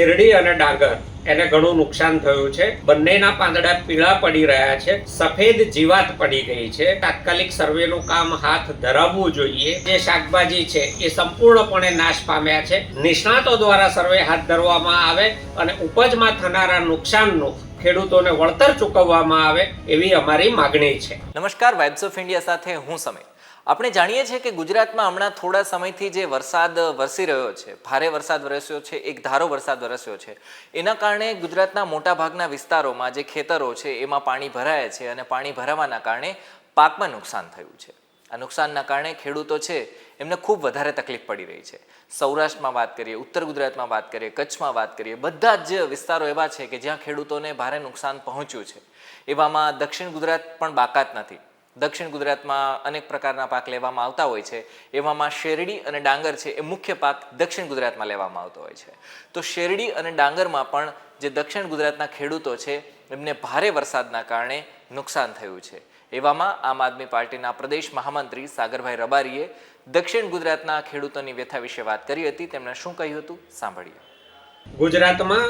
શેરડી અને ડાંગર. એને ઘણું નુકસાન થયું છે. બંનેના પાંદડા પીળા પડી રહ્યા છે. સફેદ જીવાત પડી ગઈ છે. તાત્કાલિક સર્વેનું કામ હાથ ધરાવવું જોઈએ. જે શાકભાજી છે એ સંપૂર્ણપણે નાશ પામ્યા છે. નિષ્ણાતો દ્વારા સર્વે હાથ ધરવામાં આવે અને ઉપજમાં થનારા નુકસાનનું ખેડૂતોને વળતર ચૂકવવામાં આવે એવી અમારી માગણી છે. નમસ્કાર વાઇબ્સ ઓફ ઇન્ડિયા સાથે હું સમય આપણે જાણીએ છીએ કે ગુજરાતમાં હમણાં થોડા સમયથી જે વરસાદ વરસી રહ્યો છે, ભારે વરસાદ વરસ્યો છે, એક ધારો વરસાદ વરસ્યો છે, એના કારણે ગુજરાતના મોટાભાગના વિસ્તારોમાં જે ખેતરો છે, એમાં પાણી ભરાયા છે અને પાણી ભરાવાના કારણે પાકમાં નુકસાન થયું છે. આ નુકસાનના કારણે ખેડૂતો છે, એમને ખૂબ વધારે તકલીફ પડી રહી છે. સૌરાષ્ટ્રમાં વાત કરીએ, ઉત્તર ગુજરાતમાં વાત કરીએ, કચ્છમાં વાત કરીએ, બધા જ વિસ્તારો એવા છે કે જ્યાં ખેડૂતોને ભારે નુકસાન પહોંચ્યું છે. એવામાં દક્ષિણ ગુજરાત પણ બાકાત નથી. દક્ષિણ ગુજરાતમાં અનેક પ્રકારના પાક લેવામાં આવતા હોય છે. એવામાં શેરડી અને ડાંગર છે એ મુખ્ય પાક દક્ષિણ ગુજરાતમાં લેવામાં આવતો હોય છે. તો શેરડી અને ડાંગરમાં પણ જે દક્ષિણ ગુજરાતના ખેડૂતો છે, એમને ભારે વરસાદના કારણે નુકસાન થયું છે. એવામાં આમ આદમી પાર્ટીના પ્રદેશ મહામંત્રી સાગરભાઈ રબારીએ દક્ષિણ ગુજરાતના ખેડૂતોની વ્યથા વિશે વાત કરી હતી. તેમણે શું કહ્યું હતું? સાંભળીએ. ગુજરાતમાં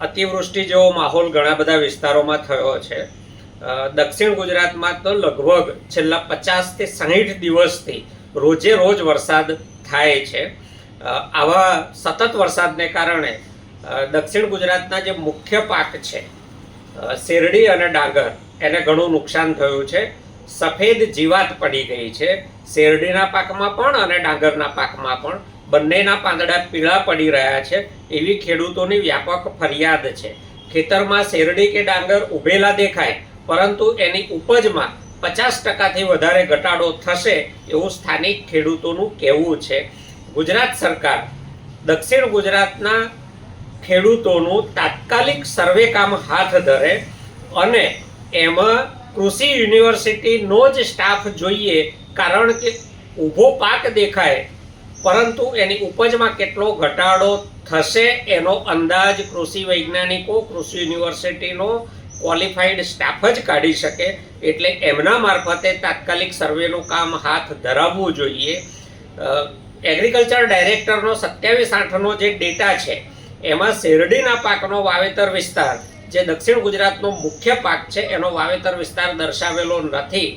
અતિવૃષ્ટિ જેવો માહોલ ઘણા બધા વિસ્તારોમાં થયો છે. દક્ષિણ ગુજરાતમાં તો લગભગ છેલ્લા પચાસથી સાહીઠ દિવસથી રોજે રોજ વરસાદ થાય છે. આવા સતત વરસાદને કારણે દક્ષિણ ગુજરાતના જે મુખ્ય પાક છે શેરડી અને ડાંગર, એને ઘણું નુકસાન થયું છે. સફેદ જીવાત પડી ગઈ છે. શેરડીના પાકમાં પણ અને ડાંગરના પાકમાં પણ. બંનેના પાંદડા પીળા પડી રહ્યા છે. એવી ખેડૂતોની વ્યાપક ફરિયાદ છે. ખેતરમાં શેરડી કે ડાંગર ઉભેલા દેખાય પરંતુ એની ઉપજમાં પચાસ ટકાથી વધારે ઘટાડો થશે એવું સ્થાનિક ખેડૂતોનું કહેવું છે. ગુજરાત સરકાર દક્ષિણ ગુજરાતના ખેડૂતોનું તાત્કાલિક સર્વે કામ હાથ ધરે અને એમાં કૃષિ યુનિવર્સિટીનો જ સ્ટાફ જોઈએ કારણ કે ઊભો પાક દેખાય, પરંતુ એની ઉપજમાં કેટલો ઘટાડો થશે એનો અંદાજ કૃષિ વૈજ્ઞાનિકો, કૃષિ યુનિવર્સિટીનો ક્વોલિફાઈડ સ્ટાફ જ કાઢી શકે એટલે એમના મારફતે તાત્કાલિક સર્વેનું કામ હાથ ધરાવવું જોઈએ. એગ્રીકલ્ચર ડાયરેક્ટરનો સત્યાવીસ આઠનો જે ડેટા છે, એમાં શેરડીના પાકનો વાવેતર વિસ્તાર, જે દક્ષિણ ગુજરાતનો મુખ્ય પાક છે, એનો વાવેતર વિસ્તાર દર્શાવેલો નથી.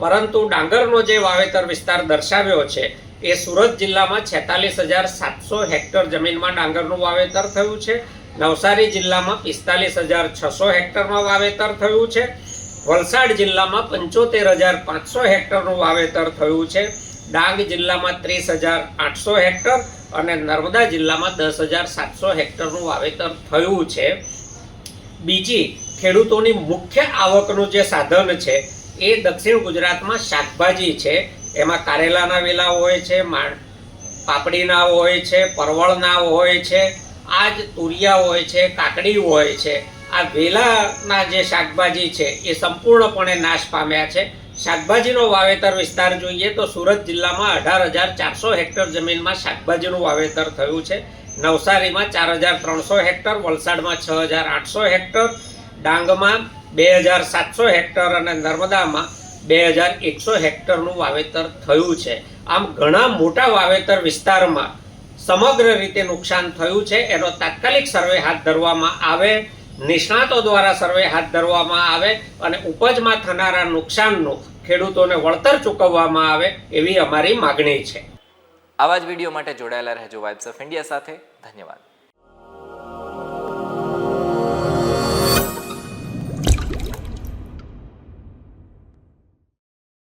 પરંતુ ડાંગરનો જે વાવેતર વિસ્તાર દર્શાવ્યો છે, એ સુરત જિલ્લામાં છેતાલીસ હજાર સાતસો હેક્ટર જમીનમાં ડાંગરનું વાવેતર થયું છે. નવસારી જિલ્લામાં પિસ્તાલીસ હજાર છસો હેક્ટરમાં વાવેતર થયું છે. વલસાડ જિલ્લામાં પંચોતેર હજાર પાંચસો હેક્ટરનું વાવેતર થયું છે. ડાંગ જિલ્લામાં ત્રીસ હજાર આઠસો હેક્ટર અને નર્મદા જિલ્લામાં દસ હજાર સાતસો હેક્ટરનું વાવેતર થયું છે. બીજી, ખેડૂતોની મુખ્ય આવકનું જે સાધન છે, એ દક્ષિણ ગુજરાતમાં શાકભાજી છે. એમાં કારેલાના વેલા હોય છે પાપડીના હોય છે, પરવળના હોય છે આ જ તુરિયા હોય છે, કાકડી હોય છે, આ વેલાના જે શાકભાજી છે એ સંપૂર્ણપણે નાશ પામ્યા છે. શાકભાજીનો વાવેતર વિસ્તાર જોઈએ તો સુરત જિલ્લામાં અઢાર હજાર ચારસો હેક્ટર જમીનમાં શાકભાજીનું વાવેતર થયું છે. નવસારીમાં ચાર હજાર ત્રણસો હેક્ટર, વલસાડમાં છ હજાર આઠસો હેક્ટર, ડાંગમાં બે હજાર સાતસો હેક્ટર અને નર્મદામાં બે હજાર એકસો હેક્ટરનું વાવેતર થયું છે. આમ ઘણા મોટા વાવેતર વિસ્તારમાં સમગ્ર રીતે નુકસાન થયું છે. એનો તાત્કાલિક સર્વે હાથ ધરવામાં આવે. નિષ્ણાતો દ્વારા સર્વે હાથ ધરવામાં આવે અને ઉપજમાં થનારા નુકસાનનું ખેડૂતોને વળતર ચૂકવવામાં આવે એવી અમારી માગણી છે. આવા જ વીડિયો માટે જોડાયેલા રહેજો વાઇબ્સ ઓફ ઇન્ડિયા સાથે. ધન્યવાદ.